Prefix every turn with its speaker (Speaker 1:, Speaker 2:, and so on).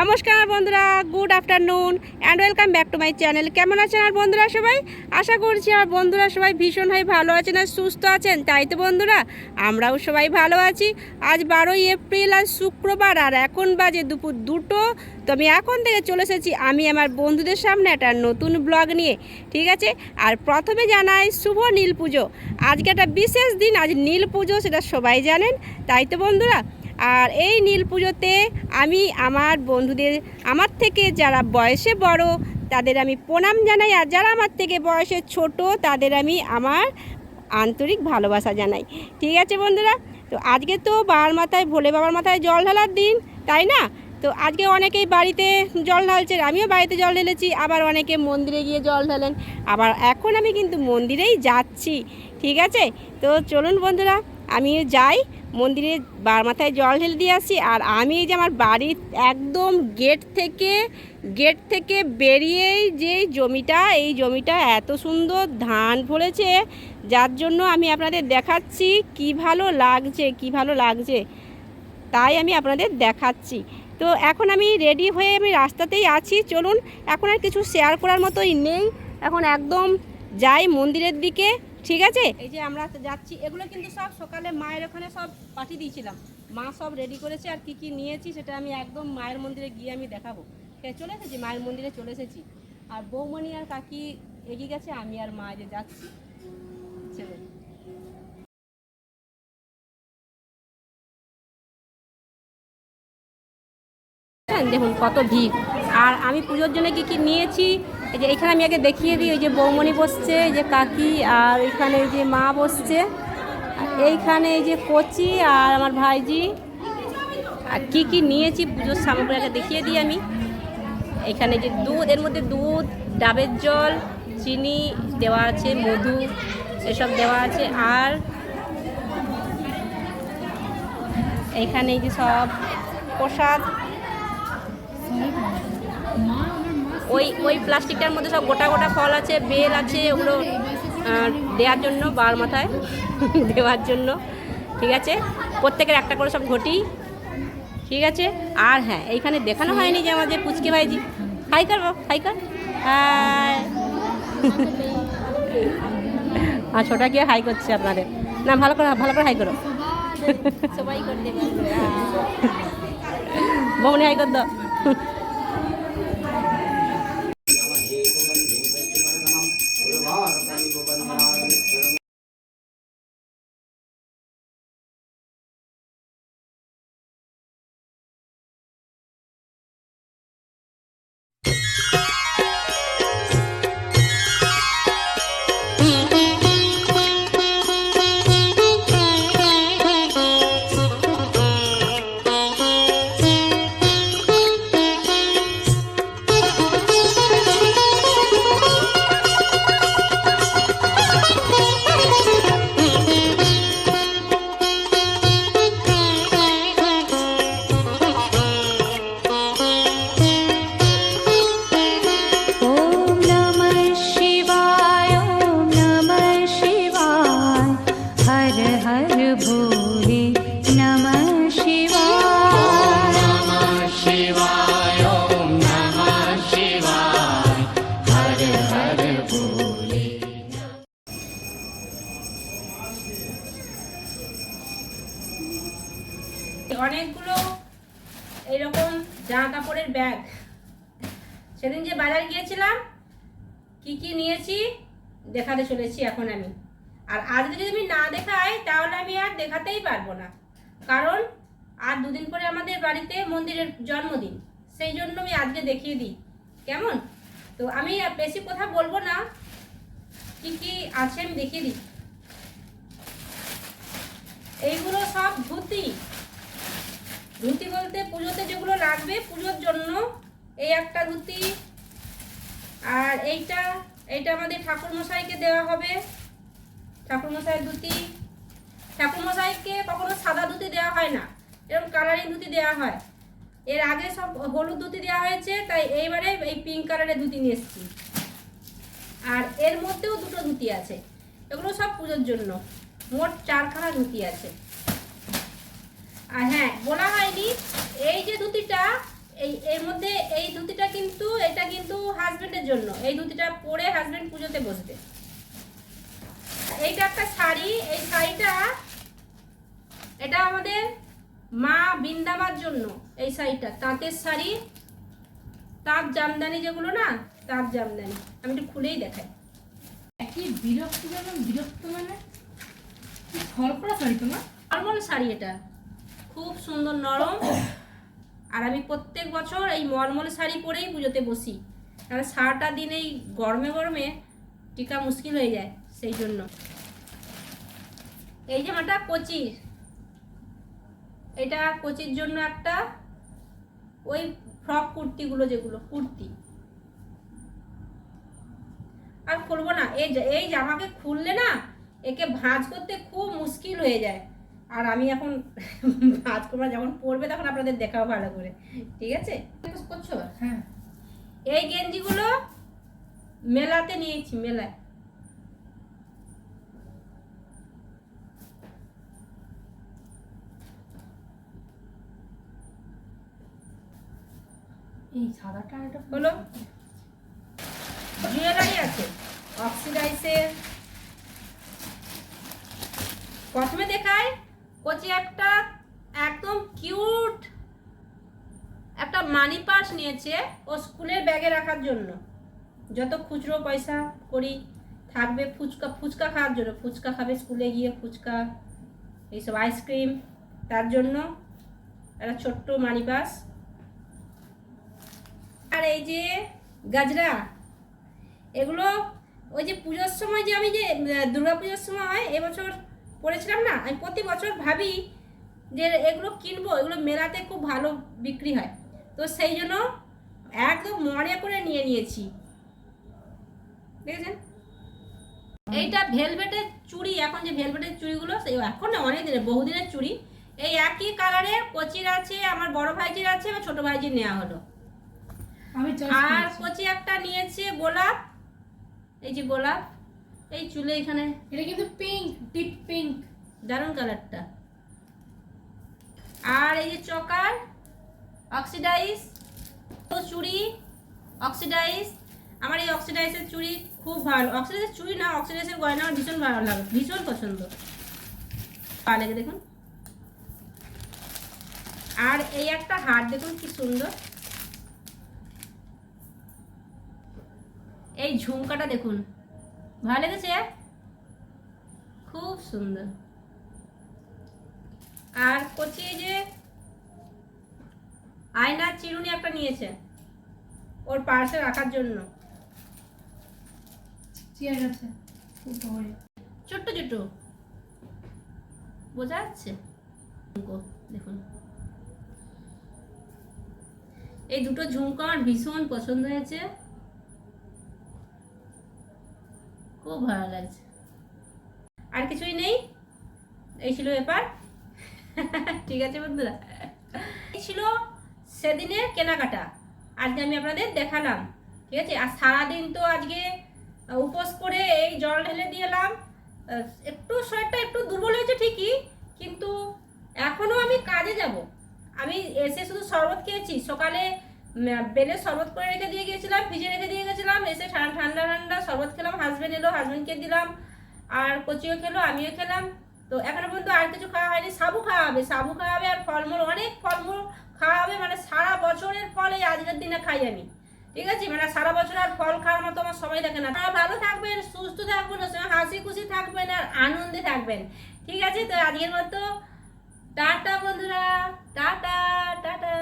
Speaker 1: নমস্কার বন্ধুরা good afternoon and welcome back to my channel কেমন আছেন আর বন্ধুরা সবাই? আশা করছি আর বন্ধুরা সবাই ভীষণ ভীষণভাবে ভালো আছেন আর সুস্থ আছেন। তাই তো বন্ধুরা, আমরাও সবাই ভালো আছি। আজ বারোই এপ্রিল আর শুক্রবার আর এখন বাজে দুপুর দুটো। তো আমি এখন থেকে চলে এসেছি আমি আমার বন্ধুদের সামনে একটা নতুন ব্লগ নিয়ে, ঠিক আছে? আর প্রথমে জানাই শুভ নীল পুজো। আজকে একটা বিশেষ দিন, আজ নীল পুজো, সেটা সবাই জানেন। তাই তো বন্ধুরা আর এই নীল পুজোতে আমি আমার বন্ধুদের, আমার থেকে যারা বয়সে বড়, তাদের আমি প্রণাম জানাই। আর যারা আমার থেকে বয়সে ছোট, তাদের আমি আমার আন্তরিক ভালোবাসা জানাই। ঠিক আছে বন্ধুরা? তো আজকে তো বাবার মাথায়, ভোলে বাবার মাথায় জল ঢালার দিন, তাই না? তো আজকে অনেকেই বাড়িতে জল ঢালছে, আমিও বাড়িতে জল ঢেলেছি, আবার অনেকে মন্দিরে গিয়ে জল ঢালেন। আবার এখন আমি কিন্তু মন্দিরেই যাচ্ছি। ঠিক আছে? তো চলুন বন্ধুরা আমিও যাই, মন্দিরে বার মাথায় জল ঢেলে দিয়ে আসি, আর আমি যে আমার বাড়ির একদম গেট থেকে গেট থেকে বেরিয়েই যে জমিটা, এই জমিটা এত সুন্দর ধান ফলেছে, যার জন্য আমি আপনাদের দেখাচ্ছি কি ভালো লাগছে, কি ভালো লাগছে। তাই আমি আপনাদের দেখাচ্ছি। তো এখন আমি রেডি হয়ে আমি রাস্তাতেই আছি, চলুন, এখন আর কিছু শেয়ার করার মতোই নেই। এখন একদম যাই মন্দিরের দিকে ঠিক আছে? এই যে আমরা যাচ্ছি, এগুলো কিন্তু সব সকালে মায়ের ওখানে সব পাঠিয়ে দিয়েছিলাম। মা সব রেডি করেছে আর কি কি নিয়েছি সেটা আমি একদম মায়ের মন্দিরে গিয়ে আমি দেখাবো। চলে এসেছি? মায়ের মন্দিরে চলে এসেছি। আর বৌমণি আর কাকি এগিয়ে গেছে, আমি আর মা যে যাচ্ছি। চলুন দেখুন কত ভিড়। আর আমি পুজোর জন্য কি কি নিয়েছি? এই যে এখানে আমি আগে দেখিয়ে দিই ওই যে বৌমণি বসছে, এই যে কাকি, আর এখানে এই যে মা বসছে। এইখানে এই যে কচি আর আমার ভাইজি। আর কী কী নিয়েছি পুজোর সামগ্রী আগে দেখিয়ে দিই আমি। এখানে যে দুধ, এর মধ্যে দুধ, ডাবের জল, চিনি দেওয়া আছে, মধু, এসব দেওয়া আছে। আর এইখানে এই যে সব প্রসাদ। ওই ওই প্লাস্টিকটার মধ্যে সব গোটা গোটা ফল আছে বেল আছে ওগুলো দেওয়ার জন্য বার মাথায় দেওয়ার জন্য ঠিক আছে? প্রত্যেকের একটা করে সব ঘটি ঠিক আছে? আর হ্যাঁ এইখানে দেখানো হয়নি যে আমাদের পুচকে ভাইজি। হাই কর হাই কর। আর ছোটা গিয়ে হাই করছে আপনাদের। না ভালো করে ভালো করে হাই করো। সবাই করতে বৌনি হাই কর দাও। অনেকগুলো এইরকম জামা কাপড়ের ব্যাগ। সেদিন যে বাজার গিয়েছিলাম, কি কি নিয়েছি দেখাতে চলেছি এখন আমি। আর আজ যদি আমি না দেখাই, তাহলে আমি আর দেখাতেই পারব না। কারণ আর দুদিন পরে আমাদের বাড়িতে মন্দিরের জন্মদিন, সেই জন্য আমি আজকে দেখিয়ে দিই। কেমন? তো আমি বেশি কথা বলব না। কি কি আছে আমি দেখিয়ে দিই। এইগুলো সব ধুতি। ধুতি বলতে পুজোতে যেগুলো লাগবে, পুজোর জন্য এই একটা ধুতি। আর এইটা এইটা আমাদের ঠাকুর মশাইকে দেওয়া হবে। ঠাকুর মশাইয়ের ধুতি ঠাকুর মশাইকে কখনো সাদা ধুতি দেওয়া হয় না, এরকম কালারিং ধুতি দেওয়া হয়। এর আগে সব হলুদ ধুতি দেওয়া হয়েছে, তাই এইবারে এই পিঙ্ক কালারের ধুতি নিয়ে এসেছি। আর এর মধ্যেও দুটো ধুতি আছে, এগুলো সব পুজোর জন্য। মোট চারখানা ধুতি আছে। আর হ্যাঁ বলা হয়নি, এই যে ধুতিটা, এই, এর মধ্যে এই ধুতিটা কিন্তু, এটা কিন্তু হাজবেন্ডের জন্য। এই ধুতিটা পরে হাজবেন্ড পুজোতে বসবে। এইটা একটা শাড়ি এই শাড়িটা এটা আমাদের মা বিন্দামার জন্য এই শাড়িটা। তাঁতের শাড়ি তাঁত জামদানি যেগুলো না তাঁত জামদানি। আমি একটু খুলেই দেখাই।
Speaker 2: একই বিরক্ত যেমন বিরক্ত মানে? কি খড়পড়া শাড়ি তোমার
Speaker 1: নর্মাল শাড়ি এটা। খুব সুন্দর নরম। আর আমি প্রত্যেক বছর এই মলমল শাড়ি পরেই পুজোতে বসি। কারণ সারাটা দিন এই গরমে গরমে টিকা মুশকিল হয়ে যায়। সেই জন্য। এই জামাটা কচির। এটা কচির জন্য একটা ওই ফ্রক কুর্তিগুলো যেগুলো কুর্তি। আর খুলবো না এই এই জামাকে খুললে না একে ভাঁজ করতে খুব মুশকিল হয়ে যায়। আর আমি এখন ভাঁজ করব যখন পরবে তখন আপনাদের দেখাও ভালো করে ঠিক আছে? করছ?
Speaker 2: হ্যাঁ।
Speaker 1: এই গেঞ্জিগুলো মেলাতে নিয়েছি মেলায়। হলো? জুয়েলারি আছে। অক্সিডাইসের। প্রথমে দেখায় কচি একটা একদম কিউট একটা মানি পার্স নিয়েছে ও স্কুলের ব্যাগে রাখার জন্য। যত খুচরো পয়সা করি থাকবে ফুচকা ফুচকা খাওয়ার জন্য। ফুচকা খাবে স্কুলে গিয়ে ফুচকা এইসব আইসক্রিম তার জন্য একটা ছোট্ট মানি পার্স। আর এই যে গাজরা, এগুলো ওই যে পুজোর সময় যে আমি যে দুর্গা পুজোর সময় এবছর পড়েছিলাম না? আমি প্রতি বছর ভাবি যে এগুলো কিনবো, এগুলো মেলাতে খুব ভালো বিক্রি হয়। তো সেই জন্য একদম মনে করে নিয়ে নিয়েছি। দেখেছেন? এইটা ভেলভেটের চুড়ি, এখন যে ভেলভেটের চুড়িগুলো, সেই এখন না অনেক দিনের বহুদিনের চুড়ি। এই একই কালারে কচির আছে, আমার বড় ভাইজির আছে বা ছোট ভাইজির নেওয়া হলো। আর কচি একটা নিয়েছে গোলাপ। এই যে গোলাপ এই চুলে এখানে।
Speaker 2: এটা কিন্তু পিঙ্ক ডিপ পিঙ্ক
Speaker 1: দারুণ কালারটা আর এই যে চকার অক্সিডাইজ চুড়ি অক্সিডাইজ আমার এই অক্সিডাইজের চুড়ি খুব ভালো। অক্সিডাইজের চুড়ি না অক্সিডাইজের গয়না আমার ভীষণ ভালো লাগে ভীষণ পছন্দ। পা লেগে দেখুন। আর এই একটা হার দেখুন কি সুন্দর। এই ঝুমকাটা দেখুন। ভালো লেগেছে খুব সুন্দর। আর কচি এই যে আয়নার চিরুনি একটা নিয়েছে ওর পার্সে রাখার জন্য।
Speaker 2: চেয়ার আছে
Speaker 1: ছোট্ট ছোট্ট। বোঝা যাচ্ছে? দেখুন। এই দুটো ঝুমকো আমার ভীষণ পছন্দ হয়েছে। খুব ভালো লাগছে। আর কিছুই নেই? এই ছিল ব্যাপার। ঠিক আছে বন্ধুরা। এই ছিল সেদিনের কেনাকাটা। আজকে আমি আপনাদের দেখালাম। ঠিক আছে? আর সারাদিন তো আজকে উপোস করে এই জল ঢেলে দিয়ে এলাম। একটু শরীরটা একটু দুর্বল হয়েছে ঠিকই, কিন্তু এখনও আমি কাজে যাব। আমি এসে শুধু শরবত খেয়েছি। সকালে বেলে শরবত করে রেখে দিয়ে গিয়েছিলাম ফ্রিজে রেখে দিয়ে গেছিলাম, এসে ঠান্ডা ঠান্ডা শরবত খেলাম হাজব্যান্ড এলো হাজব্যান্ডকে দিলাম, আর কচিও খেলো, আমিও খেলাম। তো এখনও পর্যন্ত আর কিছু খাওয়া হয়নি, সাবু খাওয়া হবে, সাবু খাওয়া হবে, আর ফলমূল, অনেক ফলমূল খাওয়া হবে মানে সারা বছরের ফল এই আজকের দিনে খাই আমি। ঠিক আছে? মানে সারা বছর আর ফল খাওয়ার মতো আমার সময় থাকে না। আপনারা ভালো থাকবেন, সুস্থ থাকবেন হাসি খুশি থাকবেন, আর আনন্দে থাকবেন। ঠিক আছে? তো আজকের মতো, টাটা বন্ধুরা, টাটা টাটা।